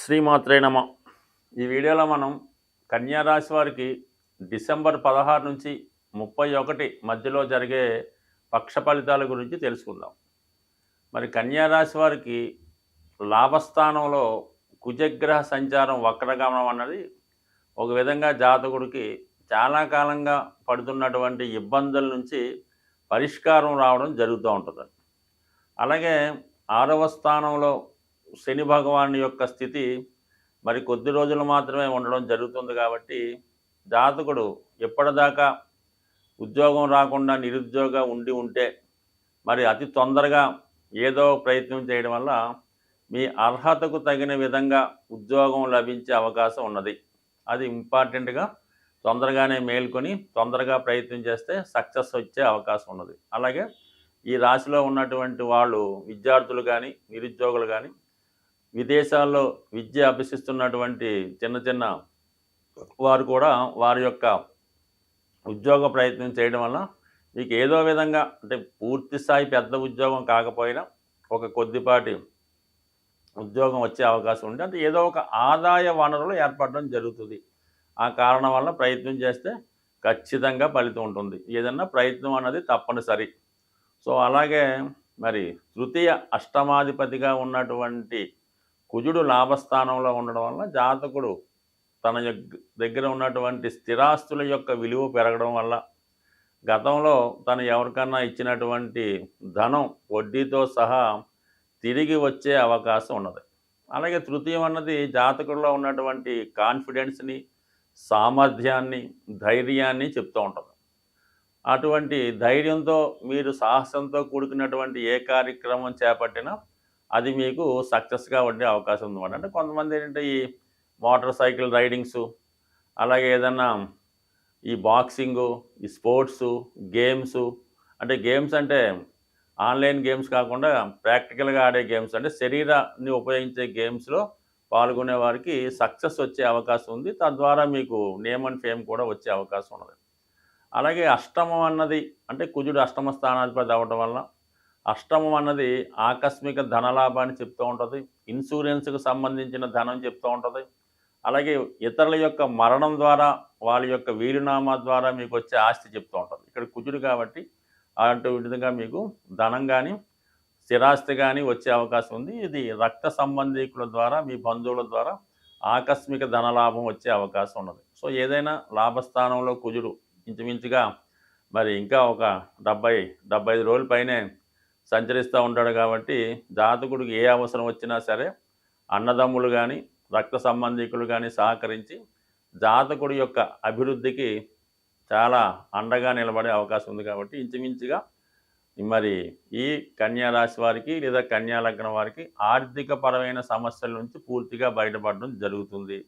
శ్రీమాత్రే నమ. ఈ వీడియోలో మనం కన్యారాశి వారికి డిసెంబర్ పదహారు నుంచి ముప్పై ఒకటి మధ్యలో జరిగే పక్ష ఫలితాల గురించి తెలుసుకుందాం. మరి కన్యారాశి వారికి లాభస్థానంలో కుజగ్రహ సంచారం వక్రగమనం అన్నది ఒక విధంగా జాతకుడికి చాలా కాలంగా పడుతున్నటువంటి ఇబ్బందుల నుంచి పరిష్కారం రావడం జరుగుతూ ఉంటుంది అలాగే ఆరవ స్థానంలో శని భగవాన్ యొక్క స్థితి మరి కొద్ది రోజులు మాత్రమే ఉండడం జరుగుతుంది కాబట్టి జాతకుడు ఎప్పటిదాకా ఉద్యోగం రాకుండా నిరుద్యోగ ఉండి ఉంటే మరి అతి తొందరగా ఏదో ప్రయత్నం చేయడం వల్ల మీ అర్హతకు తగిన విధంగా ఉద్యోగం లభించే అవకాశం ఉన్నది. అది ఇంపార్టెంట్గా తొందరగానే మేల్కొని తొందరగా ప్రయత్నం చేస్తే సక్సెస్ వచ్చే అవకాశం ఉన్నది. అలాగే ఈ రాశిలో ఉన్నటువంటి వాళ్ళు విద్యార్థులు కానీ నిరుద్యోగులు కానీ విదేశాల్లో విద్య అభ్యసిస్తున్నటువంటి చిన్న చిన్న వారు కూడా వారి యొక్క ఉద్యోగ ప్రయత్నం చేయడం వల్ల మీకు ఏదో విధంగా అంటే పూర్తి స్థాయి పెద్ద ఉద్యోగం కాకపోయినా ఒక కొద్దిపాటి ఉద్యోగం వచ్చే అవకాశం ఉంది. అంటే ఏదో ఒక ఆదాయ వనరులు ఏర్పడడం జరుగుతుంది. ఆ కారణం వల్ల ప్రయత్నం చేస్తే ఖచ్చితంగా ఫలితం ఉంటుంది. ఏదన్నా ప్రయత్నం అన్నది తప్పనిసరి. సో అలాగే మరి తృతీయ అష్టమాధిపతిగా ఉన్నటువంటి కుజుడు లాభస్థానంలో ఉండడం వల్ల జాతకుడు తన దగ్గర ఉన్నటువంటి స్థిరాస్తుల యొక్క విలువ పెరగడం వల్ల గతంలో తను ఎవరికన్నా ఇచ్చినటువంటి ధనం వడ్డీతో సహా తిరిగి వచ్చే అవకాశం ఉన్నది. అలాగే తృతీయం అన్నది జాతకుల్లో ఉన్నటువంటి కాన్ఫిడెన్స్ని సామర్థ్యాన్ని ధైర్యాన్ని చెప్తూ ఉంటుంది. అటువంటి ధైర్యంతో మీరు సాహసంతో కూడుకున్నటువంటి ఏ కార్యక్రమం చేపట్టినా అది మీకు సక్సెస్గా ఉండే అవకాశం ఉందన్నమాట. అంటే కొంతమంది ఏంటంటే ఈ మోటార్ సైకిల్ రైడింగ్స్ అలాగే ఏదన్నా ఈ బాక్సింగు ఈ స్పోర్ట్స్ గేమ్స్ అంటే గేమ్స్ అంటే ఆన్లైన్ గేమ్స్ కాకుండా ప్రాక్టికల్గా ఆడే గేమ్స్ అంటే శరీరాన్ని ఉపయోగించే గేమ్స్లో పాల్గొనే వారికి సక్సెస్ వచ్చే అవకాశం ఉంది. తద్వారా మీకు నేమ్ అండ్ ఫేమ్ కూడా వచ్చే అవకాశం ఉన్నది. అలాగే అష్టమం అన్నది అంటే కుజుడు అష్టమ స్థానాధిపతి అవ్వడం వల్ల అష్టమం అన్నది ఆకస్మిక ధనలాభాన్ని చెప్తూ ఉంటుంది. ఇన్సూరెన్స్కు సంబంధించిన ధనం చెప్తూ ఉంటుంది. అలాగే ఇతరుల యొక్క మరణం ద్వారా వాళ్ళ యొక్క వీలునామా ద్వారా మీకు వచ్చే ఆస్తి చెప్తూ ఉంటుంది. ఇక్కడ కుజుడు కాబట్టి అలాంటి విధంగా మీకు ధనం కానీ స్థిరాస్తి కానీ వచ్చే అవకాశం ఉంది. ఇది రక్త సంబంధికుల ద్వారా మీ బంధువుల ద్వారా ఆకస్మిక ధనలాభం వచ్చే అవకాశం ఉన్నది. సో ఏదైనా లాభస్థానంలో కుజుడు ఇంచుమించుగా మరి ఇంకా ఒక డెబ్బై డెబ్బై ఐదు రోజుల పైనే సంచరిస్తూ ఉంటాడు కాబట్టి జాతకుడికి ఏ అవసరం వచ్చినా సరే అన్నదమ్ములు కానీ రక్త సంబంధికులు కానీ సహకరించి జాతకుడి యొక్క అభివృద్ధికి చాలా అండగా నిలబడే అవకాశం ఉంది కాబట్టి ఇంచుమించుగా మరి ఈ కన్యారాశి వారికి లేదా కన్యాలగ్నం వారికి ఆర్థిక పరమైన సమస్యల నుంచి పూర్తిగా బయటపడడం జరుగుతుంది.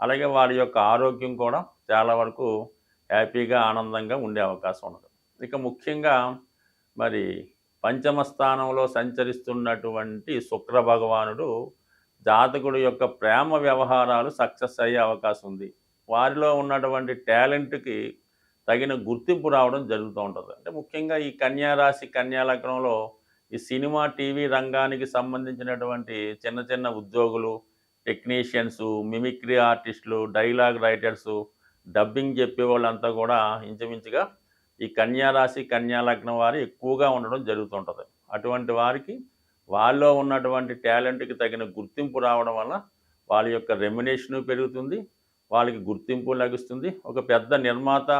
అలాగే వారి యొక్క ఆరోగ్యం కూడా చాలా వరకు హ్యాపీగా ఆనందంగా ఉండే అవకాశం ఉన్నది. ఇక ముఖ్యంగా మరి పంచమ స్థానంలో సంచరిస్తున్నటువంటి శుక్ర భగవానుడు జాతకుడు యొక్క ప్రేమ వ్యవహారాలు సక్సెస్ అయ్యే అవకాశం ఉంది. వారిలో ఉన్నటువంటి టాలెంట్కి తగిన గుర్తింపు రావడం జరుగుతూ ఉంటుంది. అంటే ముఖ్యంగా ఈ కన్యారాశి కన్యాలగ్నంలో ఈ సినిమా టీవీ రంగానికి సంబంధించినటువంటి చిన్న చిన్న ఉద్యోగులు టెక్నీషియన్స్ మిమిక్రీ ఆర్టిస్టులు డైలాగ్ రైటర్సు డబ్బింగ్ చెప్పే వాళ్ళంతా కూడా ఇంచుమించుగా ఈ కన్యా రాశి కన్యా లగ్నం వారు ఎక్కువగా ఉండడం జరుగుతుంటుంది. అటువంటి వారికి వాళ్ళలో ఉన్నటువంటి టాలెంట్కి తగిన గుర్తింపు రావడం వల్ల వాళ్ళ యొక్క రెమ్యునేషను పెరుగుతుంది వాళ్ళకి గుర్తింపు లభిస్తుంది. ఒక పెద్ద నిర్మాత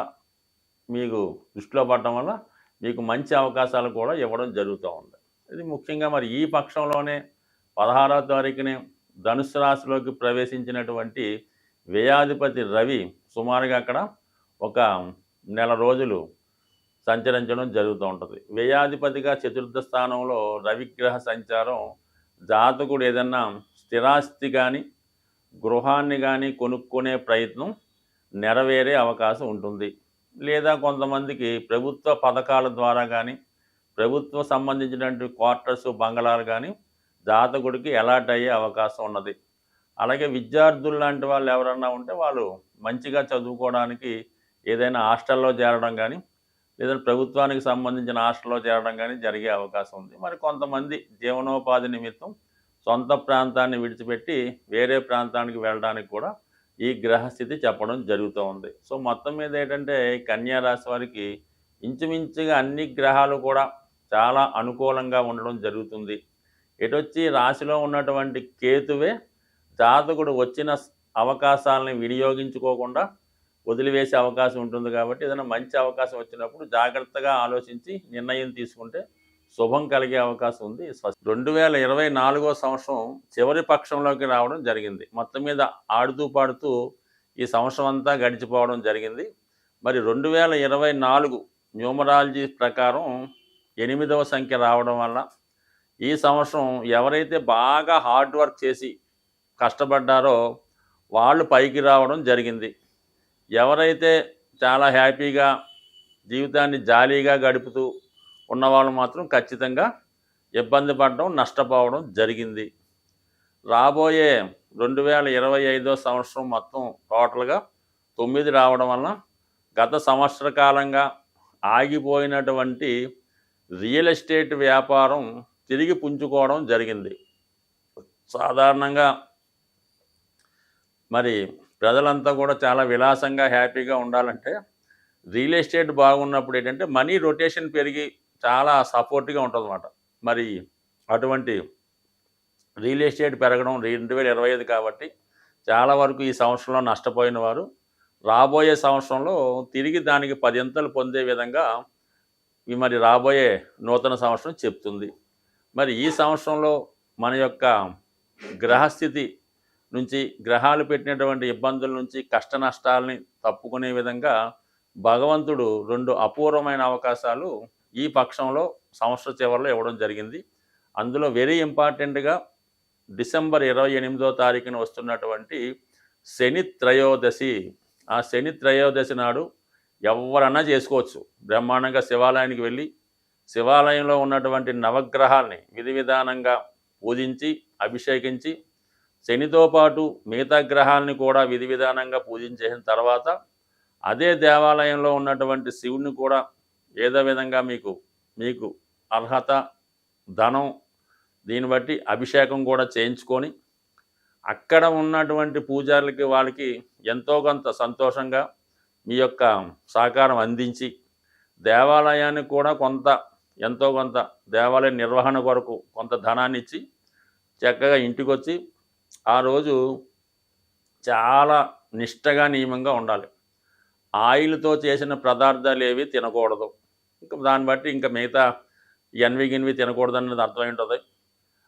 మీకు దృష్టిలో పడటం వల్ల మీకు మంచి అవకాశాలు కూడా ఇవ్వడం జరుగుతూ ఉంది. ఇది ముఖ్యంగా మరి ఈ పక్షంలోనే పదహారవ తారీఖునే ధనుసు రాశిలోకి ప్రవేశించినటువంటి వ్యయాధిపతి రవి సుమారుగా అక్కడ ఒక నెల రోజులు సంచరించడం జరుగుతూ ఉంటుంది. వ్యయాధిపతిగా చతుర్థ స్థానంలో రవిగ్రహ సంచారం జాతకుడు ఏదన్నా స్థిరాస్తి కానీ గృహాన్ని కానీ కొనుక్కునే ప్రయత్నం నెరవేరే అవకాశం ఉంటుంది. లేదా కొంతమందికి ప్రభుత్వ పథకాల ద్వారా కానీ ప్రభుత్వం సంబంధించినటువంటి క్వార్టర్స్ బంగళాలు కానీ జాతకుడికి ఎలాట్ అయ్యే అవకాశం ఉన్నది. అలాగే విద్యార్థులు లాంటి వాళ్ళు ఎవరన్నా ఉంటే వాళ్ళు మంచిగా చదువుకోవడానికి ఏదైనా హాస్టల్లో చేరడం కానీ లేదా ప్రభుత్వానికి సంబంధించిన హాస్టల్లో చేరడం కానీ జరిగే అవకాశం ఉంది. మరి కొంతమంది జీవనోపాధి నిమిత్తం సొంత ప్రాంతాన్ని విడిచిపెట్టి వేరే ప్రాంతానికి వెళ్ళడానికి కూడా ఈ గ్రహస్థితి చెప్పడం జరుగుతూ ఉంది. సో మొత్తం మీద ఏంటంటే కన్యా రాశి వారికి ఇంచుమించుగా అన్ని గ్రహాలు కూడా చాలా అనుకూలంగా ఉండడం జరుగుతుంది. ఎటొచ్చి రాశిలో ఉన్నటువంటి కేతువే జాతకుడు వచ్చిన అవకాశాలని వినియోగించుకోకుండా వదిలివేసే అవకాశం ఉంటుంది కాబట్టి ఏదైనా మంచి అవకాశం వచ్చినప్పుడు జాగ్రత్తగా ఆలోచించి నిర్ణయం తీసుకుంటే శుభం కలిగే అవకాశం ఉంది. రెండు వేల ఇరవై నాలుగో సంవత్సరం చివరి పక్షంలోకి రావడం జరిగింది. మొత్తం మీద ఆడుతూ పాడుతూ ఈ సంవత్సరం అంతా గడిచిపోవడం జరిగింది. మరి రెండు వేల ఇరవై నాలుగు న్యూమరాలజీ ప్రకారం ఎనిమిదవ సంఖ్య రావడం వల్ల ఈ సంవత్సరం ఎవరైతే బాగా హార్డ్ వర్క్ చేసి కష్టపడ్డారో వాళ్ళు పైకి రావడం జరిగింది. ఎవరైతే చాలా హ్యాపీగా జీవితాన్ని జాలీగా గడుపుతూ ఉన్నవాళ్ళు మాత్రం ఖచ్చితంగా ఇబ్బంది పడడం నష్టపోవడం జరిగింది. రాబోయే రెండు వేల ఇరవై ఐదో సంవత్సరం మొత్తం టోటల్గా తొమ్మిది రావడం వలన గత సంవత్సర కాలంగా ఆగిపోయినటువంటి రియల్ ఎస్టేట్ వ్యాపారం తిరిగి పుంజుకోవడం జరిగింది. సాధారణంగా మరి ప్రజలంతా కూడా చాలా విలాసంగా హ్యాపీగా ఉండాలంటే రియల్ ఎస్టేట్ బాగున్నప్పుడు ఏంటంటే మనీ రొటేషన్ పెరిగి చాలా సపోర్ట్గా ఉంటుంది మరి అటువంటి రియల్ ఎస్టేట్ పెరగడం రెండు వేల ఇరవై ఐదు కాబట్టి చాలా వరకు ఈ సంవత్సరంలో నష్టపోయిన వారు. రాబోయే సంవత్సరంలో తిరిగి దానికి పదింతలు పొందే విధంగా ఈ మరి రాబోయే నూతన సంవత్సరం చెప్తుంది. మరి ఈ సంవత్సరంలో మన యొక్క గ్రహస్థితి నుంచి గ్రహాలు పెట్టినటువంటి ఇబ్బందుల నుంచి కష్ట నష్టాలని తప్పుకునే విధంగా భగవంతుడు రెండు అపూర్వమైన అవకాశాలు ఈ పక్షంలో సంవత్సర చివరిలో ఇవ్వడం జరిగింది. అందులో వెరీ ఇంపార్టెంట్గా డిసెంబర్ ఇరవై ఎనిమిదో తారీఖున వస్తున్నటువంటి శని త్రయోదశి. ఆ శని త్రయోదశి నాడు ఎవరన్నా చేసుకోవచ్చు. బ్రహ్మాండంగా శివాలయానికి వెళ్ళి శివాలయంలో ఉన్నటువంటి నవగ్రహాల్ని విధి విధానంగా పూజించి అభిషేకించి శనితో పాటు మిగతా గ్రహాలని కూడా విధి విధానంగా పూజించేసిన తర్వాత అదే దేవాలయంలో ఉన్నటువంటి శివుని కూడా ఏదో విధంగా మీకు మీకు అర్హత ధనం దీన్ని బట్టి అభిషేకం కూడా చేయించుకొని అక్కడ ఉన్నటువంటి పూజారులకి వాళ్ళకి ఎంతో కొంత సంతోషంగా మీ యొక్క సహకారం అందించి దేవాలయానికి కూడా కొంత ఎంతో కొంత దేవాలయ నిర్వహణ కొరకు కొంత ధనాన్ని ఇచ్చి చక్కగా ఇంటికి వచ్చి ఆ రోజు చాలా నిష్టగా నియమంగా ఉండాలి. ఆయిల్తో చేసిన పదార్థాలు ఏవి తినకూడదు. ఇంకా దాన్ని బట్టి ఇంకా మిగతా ఎన్వి గిన్వి తినకూడదు అన్నది అర్థమై ఉంటుంది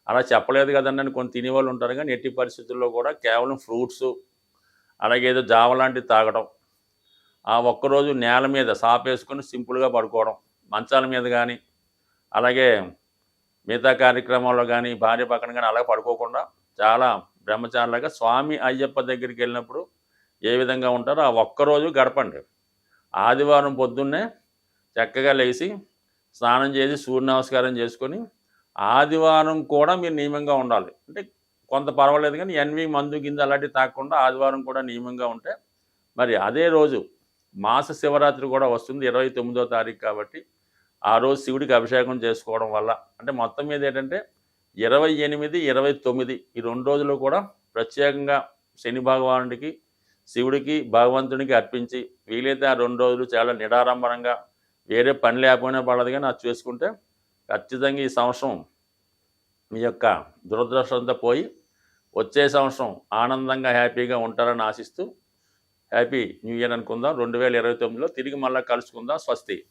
అలా చెప్పలేదు కదండి అని కొన్ని తినేవాళ్ళు ఉంటారు కానీ ఎట్టి పరిస్థితుల్లో కూడా కేవలం ఫ్రూట్స్ అలాగే ఏదో జావ లాంటివి తాగడం ఆ ఒక్కరోజు నేల మీద సాపేసుకొని సింపుల్గా పడుకోవడం మంచాల మీద కానీ అలాగే మిగతా కార్యక్రమాల్లో కానీ భార్య పక్కన కానీ అలా పడుకోకుండా చాలా బ్రహ్మచారులుగా స్వామి అయ్యప్ప దగ్గరికి వెళ్ళినప్పుడు ఏ విధంగా ఉంటారో ఆ ఒక్కరోజు గడపండి. ఆదివారం పొద్దున్నే చక్కగా లేచి స్నానం చేసి సూర్య నమస్కారం చేసుకొని ఆదివారం కూడా మీరు నియమంగా ఉండాలి. అంటే కొంత పర్వాలేదు కానీ ఎన్వి మందు గింజ అలాంటివి తాకుండా ఆదివారం కూడా నియమంగా ఉంటే మరి అదే రోజు మాస శివరాత్రి కూడా వస్తుంది ఇరవై తొమ్మిదో తారీఖు కాబట్టి ఆ రోజు శివుడికి అభిషేకం చేసుకోవడం వల్ల. అంటే మొత్తం మీద ఏంటంటే ఇరవై ఎనిమిది ఇరవై తొమ్మిది ఈ రెండు రోజులు కూడా ప్రత్యేకంగా శని భగవానుడికి శివుడికి భగవంతునికి అర్పించి వీలైతే ఆ రెండు రోజులు చాలా నిడారంభరంగా వేరే పని లేకపోయినా పడదు కానీ అది చేసుకుంటే ఖచ్చితంగా ఈ సంవత్సరం మీ యొక్క దురదృష్టంతో పోయి వచ్చే సంవత్సరం ఆనందంగా హ్యాపీగా ఉంటారని ఆశిస్తూ హ్యాపీ న్యూ ఇయర్ అనుకుందాం. రెండు వేల ఇరవై తొమ్మిదిలో తిరిగి మళ్ళీ కలుసుకుందాం. స్వస్తి.